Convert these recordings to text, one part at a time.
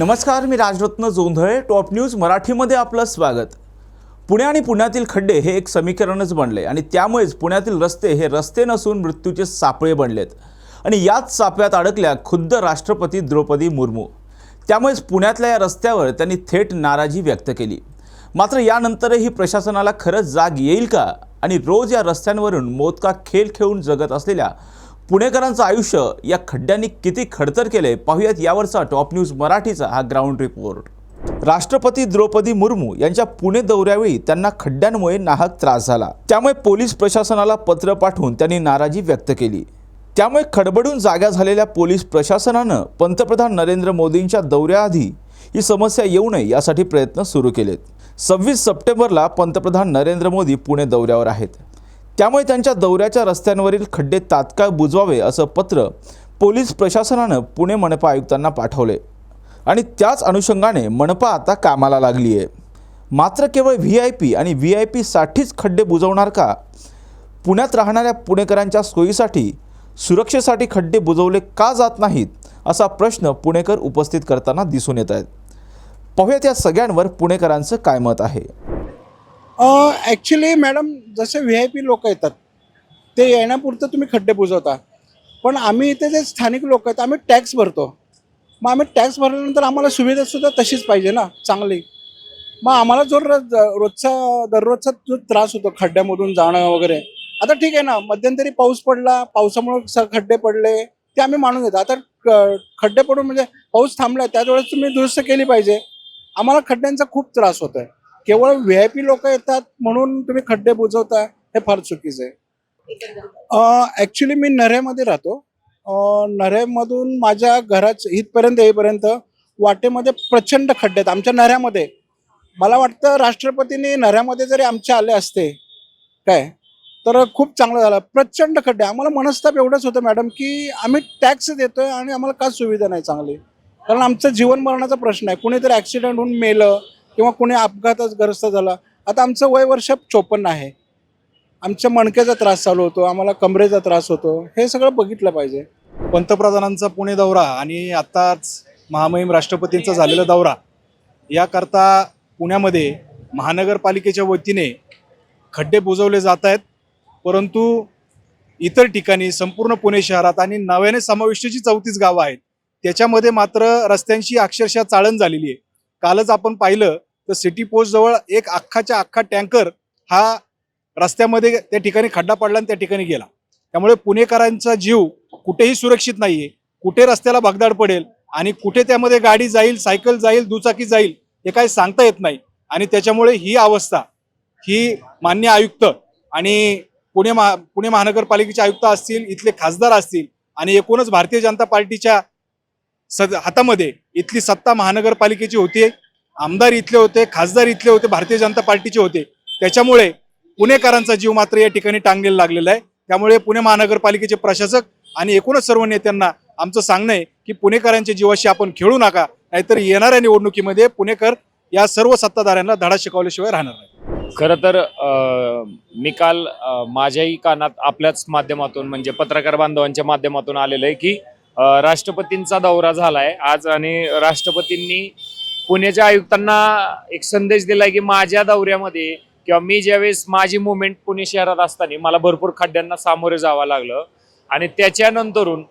नमस्कार मी Rajratna Jondhale. Top news मराठीमध्ये आपलं स्वागत. पुणे आणि पुण्यातील खड्डे हे एक समीकरणच बनले आणि त्यामुळेच पुण्यातील रस्ते हे रस्ते नसून मृत्यूचे सापळे बनलेत. आणि याच सापळ्यात अडकल्या खुद्द राष्ट्रपती द्रौपदी मुर्मू. त्यामुळेच पुण्यातल्या या रस्त्यावर त्यांनी थेट नाराजी व्यक्त केली. मात्र यानंतरही प्रशासनाला खरंच जाग येईल का? आणि रोज या रस्त्यांवरून मोदका खेळ खेळून जगत असलेल्या पुणेकरांचं आयुष्य या खड्ड्यांनी किती खडतर केले पाहूयात यावरचा टॉप न्यूज मराठीचा हा ग्राउंड रिपोर्ट. राष्ट्रपती द्रौपदी मुर्मू यांच्या पुणे दौऱ्यावेळी त्यांना खड्ड्यांमुळे नाहक त्रास झाला. त्यामुळे पोलीस प्रशासनाला पत्र पाठवून त्यांनी नाराजी व्यक्त केली. त्यामुळे खडबडून जाग्या झालेल्या पोलीस प्रशासनानं पंतप्रधान नरेंद्र मोदींच्या दौऱ्याआधी ही समस्या येऊ नये यासाठी प्रयत्न सुरू केलेत. सव्वीस सप्टेंबरला पंतप्रधान नरेंद्र मोदी पुणे दौऱ्यावर आहेत. त्यामुळे त्यांच्या दौऱ्याच्या रस्त्यांवरील खड्डे तात्काळ बुजवावे असं पत्र पोलीस प्रशासनानं पुणे मनपा आयुक्तांना पाठवले. आणि त्याच अनुषंगाने मनपा आता कामाला लागली आहे मात्र केवळ व्ही आय पी आणि व्ही आय पीसाठीच खड्डे बुजवणार का? पुण्यात राहणाऱ्या पुणेकरांच्या सोयीसाठी सुरक्षेसाठी खड्डे बुजवले का जात नाहीत असा प्रश्न पुणेकर उपस्थित करताना दिसून येत आहेत. पाहूयात या सगळ्यांवर पुणेकरांचं काय मत आहे. ॲक्च्युली मॅडम जसे व्ही आय पी लोक येतात ते येण्यापुरतं तुम्ही खड्डे बुजवता. पण आम्ही इथे जे स्थानिक लोक आहेत आम्ही टॅक्स भरतो. मग आम्ही टॅक्स भरल्यानंतर आम्हाला सुविधासुद्धा तशीच पाहिजे ना चांगली. मग आम्हाला जो रोज रोजचा दररोजचा जो त्रास होतो खड्ड्यामधून जाणं वगैरे आता ठीक आहे ना मध्यंतरी पाऊस पडला पावसामुळे स खड्डे पडले ते आम्ही मानून घेतो. आता खड्डे पडून म्हणजे पाऊस थांबला त्याच वेळेस तुम्ही दुरुस्त केली पाहिजे. आम्हाला खड्ड्यांचा खूप त्रास होतो आहे केवळ व्ही आय पी लोक येतात म्हणून तुम्ही खड्डे बुजवता हे फार चुकीचं आहे. ॲक्च्युली मी नऱ्यामध्ये राहतो. नऱ्यामधून माझ्या घराच इथपर्यंत येईपर्यंत वाटेमध्ये प्रचंड खड्डे आहेत. आमच्या नऱ्यामध्ये. मला वाटतं राष्ट्रपतींनी नऱ्यामध्ये जरी आमचे आले असते काय तर खूप चांगलं झालं. प्रचंड खड्डे. आम्हाला मनस्ताप एवढंच होतं मॅडम की आम्ही टॅक्स देतोय आणि आम्हाला का सुविधा नाही चांगली. कारण आमचं जीवन मरणाचा प्रश्न आहे. कुणीतरी ॲक्सिडेंट होऊन मेलं किंवा कोणी अपघातच ग्रस्त झाला. आता आमचं वय वर्ष चोपन्न आहे. आमच्या मणक्याचा त्रास चालू होतो आम्हाला कमरेचा त्रास होतो हे सगळं बघितलं पाहिजे. पंतप्रधानांचा पुणे दौरा आणि आत्ताच महामहिम राष्ट्रपतींचा झालेला दौरा याकरता पुण्यामध्ये महानगरपालिकेच्या वतीने खड्डे बुजवले जात आहेत. परंतु इतर ठिकाणी संपूर्ण पुणे शहरात आणि नव्याने समाविष्ट जी चौतीस गावं आहेत. त्याच्यामध्ये मात्र रस्त्यांची अक्षरशः चाळण झालेली आहे. कालच आपण पाहिलं तर सिटी पोस्टजवळ एक अख्खाच्या अख्खा टँकर हा रस्त्यामध्ये त्या ठिकाणी खड्डा पडला आणि त्या ठिकाणी गेला. त्यामुळे पुणेकरांचा जीव कुठेही सुरक्षित नाहीये. कुठे रस्त्याला भगदाड पडेल आणि कुठे त्यामध्ये गाडी जाईल सायकल जाईल दुचाकी जाईल हे काही सांगता येत नाही. आणि त्याच्यामुळे ही अवस्था ही मान्य आयुक्त आणि पुणे महा पुणे महानगरपालिकेचे आयुक्त असतील इथले खासदार असतील आणि एकूणच भारतीय जनता पार्टीच्या सद हातामध्ये. इथली सत्ता महानगरपालिकेची होती. आमदार इथले होते खासदार इथले होते भारतीय जनता पार्टीचे होते. त्याच्यामुळे पुणेकरांचा जीव मात्र या ठिकाणी टांगलेला लागलेला आहे. त्यामुळे पुणे महानगरपालिकेचे प्रशासक आणि एकूणच सर्व नेत्यांना आमचं सांगणं आहे की पुणेकरांच्या जीवाशी आपण खेळू नका नाहीतर येणाऱ्या निवडणुकीमध्ये पुणेकर या सर्व सत्ताधाऱ्यांना धडा शिकवल्याशिवाय राहणार नाही. खरं तर मी काल माझ्याही कानात आपल्याच माध्यमातून म्हणजे पत्रकार बांधवांच्या माध्यमातून आलेलं आहे की राष्ट्रपतींचा दौरा झालाय. आज आणि राष्ट्रपतींनी पुण्याच्या आयुक्तांना एक संदेश दिलाय की माझ्या दौऱ्यामध्ये किंवा मी ज्यावेळेस माझी मुवमेंट पुणे शहरात असताना मला भरपूर खड्ड्यांना सामोरे जावं लागलं. आणि त्याच्यानंतरून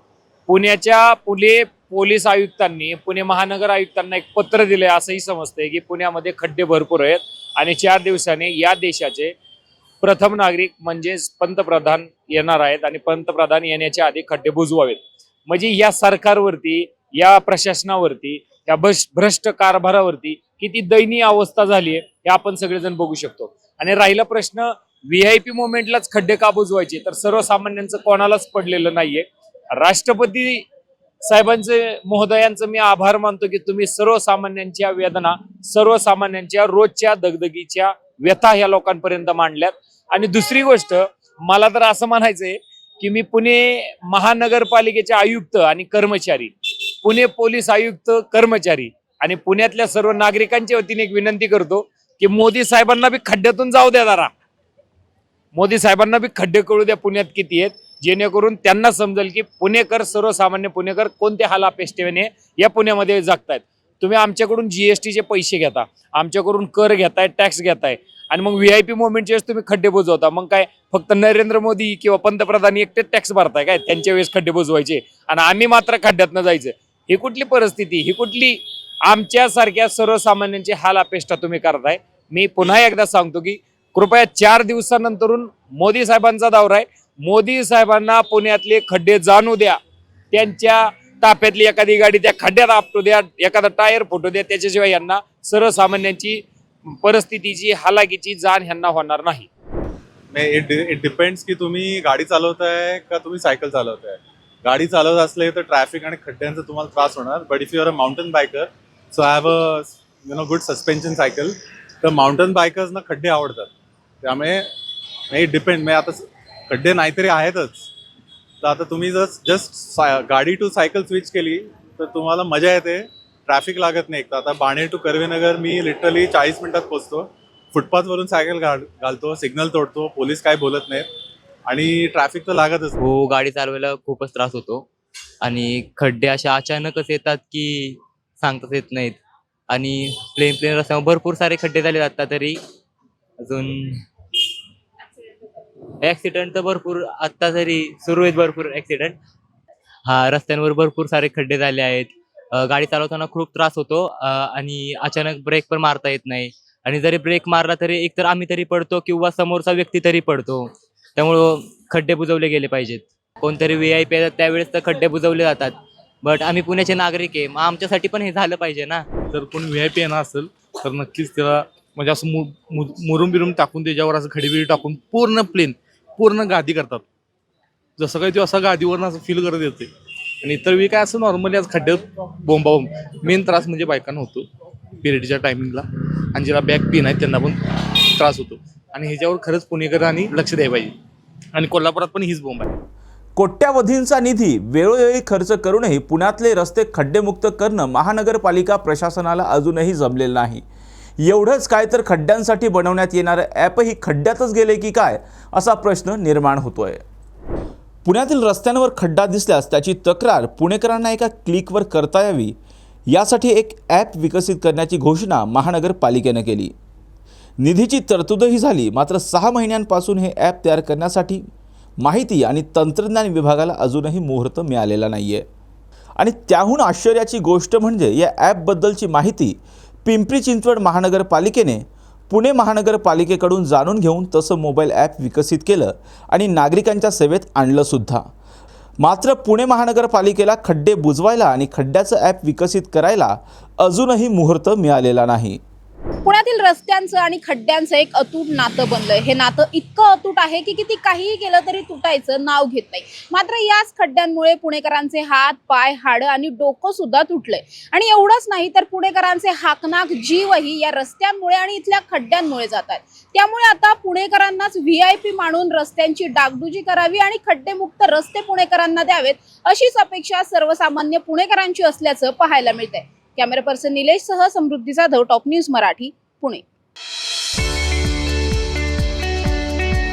पुण्याच्या पुणे पोलीस आयुक्तांनी पुणे महानगर आयुक्तांना एक पत्र दिले असंही समजतंय की पुण्यामध्ये खड्डे भरपूर आहेत आणि चार दिवसाने या देशाचे प्रथम नागरिक म्हणजेच पंतप्रधान येणार आहेत आणि पंतप्रधान येण्याच्या आधी खड्डे बुजवावेत. म्हणजे या सरकारवरती या प्रशासनावरती या भ्रष्ट भ्रष्ट कारभारावरती किती दयनीय अवस्था झाली आहे हे आपण सगळेजण बघू शकतो. आणि राहिला प्रश्न व्ही आय पी मुवमेंटलाच खड्डे का बुजवायचे तर सर्वसामान्यांचं कोणालाच पडलेलं नाहीये. राष्ट्रपती साहेबांचे महोदयांचं मी आभार मानतो की तुम्ही सर्वसामान्यांच्या वेदना सर्वसामान्यांच्या रोजच्या दगदगीच्या व्यथा ह्या लोकांपर्यंत मांडल्यात. आणि दुसरी गोष्ट मला तर असं म्हणायचंय की मी पुणे महानगरपालिकेचे आयुक्त आणि कर्मचारी पुणे पोलीस आयुक्त कर्मचारी आणि पुण्यातल्या सर्व नागरिकांच्या वतीने एक विनंती करतो की मोदी साहेबांना बी खड्ड्यातून जाऊ द्या जरा. मोदी साहेबांना बी खड्डे कळू द्या पुण्यात किती आहेत जेणेकरून त्यांना समजेल की पुणेकर सर्वसामान्य पुणेकर कोणत्या हाल अपेष्टेने या पुण्यामध्ये जगतायत. तुम्ही आमच्याकडून जीएसटीचे पैसे घेता आमच्याकडून कर घेताय टॅक्स घेताय. आणि मग व्ही आय पी मोमेंटच्या वेळेस तुम्ही खड्डे बुजवता. मग काय फक्त नरेंद्र मोदी किंवा पंतप्रधान एकटेच टॅक्स भरताय काय? त्यांच्या वेळेस खड्डे बुजवायचे. आणि आम्ही मात्र खड्ड्यातनं जायचं. ही कुठली परिस्थिती? ही कुठली आमच्यासारख्या सर्वसामान्यांची हाल अपेष्टा तुम्ही करताय? मी पुन्हा एकदा सांगतो की कृपया चार दिवसानंतरून मोदी साहेबांचा दौरा आहे. मोदी साहेबांना पुण्यातले खड्डे जाणू द्या. त्यांच्या ताफ्यातली एखादी गाडी त्या खड्ड्यात आपटू द्या. एखादा टायर फुटू द्या. त्याच्याशिवाय यांना सर्वसामान्यांची परिस्थितीची हालाकीची जाण ह्यांना होणार नाही. नाही इट इट डिपेंड्स की तुम्ही गाडी चालवताय का तुम्ही सायकल चालवताय. गाडी चालवत असले तर ट्रॅफिक आणि खड्ड्यांचा तुम्हाला त्रास होणार but if you are a mountain biker so have a you know good suspension cycle तर माउंटेन बायकर्सना खड्डे आवडतात. त्यामुळे नाही डिपेंड म्हणजे आता खड्डे नाहीतरी आहेतच. तर आता तुम्ही जस्ट जस्ट गाडी टू सायकल स्विच केली तर तुम्हाला मजा येते. ट्रॅफिक लागत नाही. एक तर आता बाणे टू कर्वेनगर मी लिटरली चाळीस मिनिटात पोचतो फुटपाथवरून सायकल घाल घालतो सिग्नल तोडतो पोलीस काय बोलत नाहीत. आणि ट्रॅफिक तर लागतच. हो गाडी चालवायला खूपच त्रास होतो. आणि खड्डे असे अचानकच येतात की सांगताच येत नाहीत. आणि प्लेन प्लेन रस्त्यावर भरपूर सारे खड्डे झाले आता तरी. अजून ऍक्सिडेंट तर भरपूर आत्ता तरी सुरू आहेत भरपूर ऍक्सिडेंट हा रस्त्यांवर भरपूर सारे खड्डे झाले आहेत. गाडी चालवताना खूप त्रास होतो आणि अचानक ब्रेक पण मारता येत नाही. आणि जरी ब्रेक मारला तरी एकतर आम्ही तरी पडतो किंवा समोरचा व्यक्ती तरी पडतो. त्यामुळं खड्डे बुजवले गेले पाहिजेत. कोणतरी व्ही आय पी येतात त्यावेळेस तर खड्डे बुजवले जातात. बट आम्ही पुण्याचे नागरिक आहे मग आमच्यासाठी पण हे झालं पाहिजे ना? जर कोण व्ही आय पी येणार असेल तर नक्कीच त्याला म्हणजे असं मुरुम बिरुम टाकून त्याच्यावर असं खडीबिडी टाकून पूर्ण प्लेन पूर्ण गादी करतात. जसं काही तो असं गादीवरनं असं फील करत येते आणि इतर वेळी काय असं नॉर्मली आज खड्ड्यात बोंबावून मेन त्रास म्हणजे बायकांना होतो. पिरियडच्या टायमिंगला आणि ज्याला बॅक पेन आहे त्यांना पण त्रास होतो. आणि ह्याच्यावर खरंच पुणेकरांनी लक्ष द्यायला पाहिजे. आणि कोल्हापुरात पण हीच बोंब आहे. कोट्यावधींचा निधी वेळोवेळी खर्च करूनही पुण्यातले रस्ते खड्डेमुक्त करणं महानगरपालिका प्रशासनाला अजूनही जमलेलं नाही. एवढंच काय तर खड्ड्यांसाठी बनवण्यात येणारं ॲपही खड्ड्यातच गेले की काय असा प्रश्न निर्माण होतोय. पुण्यातील रस्त्यांवर खड्डा दिसल्यास त्याची तक्रार पुणेकरांना एका क्लिकवर करता यावी यासाठी एक ॲप विकसित करण्याची घोषणा महानगरपालिकेनं केली. निधीची तरतूदही झाली मात्र सहा महिन्यांपासून हे ॲप तयार करण्यासाठी माहिती आणि तंत्रज्ञान विभागाला अजूनही मुहूर्त मिळालेला नाही आहे आणि त्याहून आश्चर्याची गोष्ट म्हणजे या ॲपबद्दलची माहिती पिंपरी चिंचवड महानगरपालिकेने पुणे महानगरपालिकेकडून जाणून घेऊन तसं मोबाईल ॲप विकसित केलं आणि नागरिकांच्या सेवेत आणलंसुद्धा मात्र पुणे महानगरपालिकेला खड्डे बुजवायला आणि खड्ड्याचं ॲप विकसित करायला अजूनही मुहूर्त मिळालेला नाही. पुण्यातील रस्त्यांचं आणि खड्ड्यांचं एक अतूट नातं बनलंय. हे नातं इतकं अतूट आहे की किती काहीही केलं तरी तुटायचं नाव घेत नाही. मात्र याच खड्ड्यांमुळे पुणेकरांचे हात पाय हाडं आणि डोकं सुद्धा तुटलंय. आणि एवढंच नाही तर पुणेकरांचे हाकनाक जीवही या रस्त्यांमुळे आणि इथल्या खड्ड्यांमुळे जातात त्यामुळे आता पुणेकरांनाच व्ही आय पी मानून रस्त्यांची डागडुजी करावी आणि खड्डेमुक्त रस्ते पुणेकरांना द्यावेत अशीच अपेक्षा सर्वसामान्य पुणेकरांची असल्याचं पाहायला मिळतंय. कॅमेरा पर्सन निलेश सह समृद्धी जाधव टॉप न्यूज मराठी पुणे.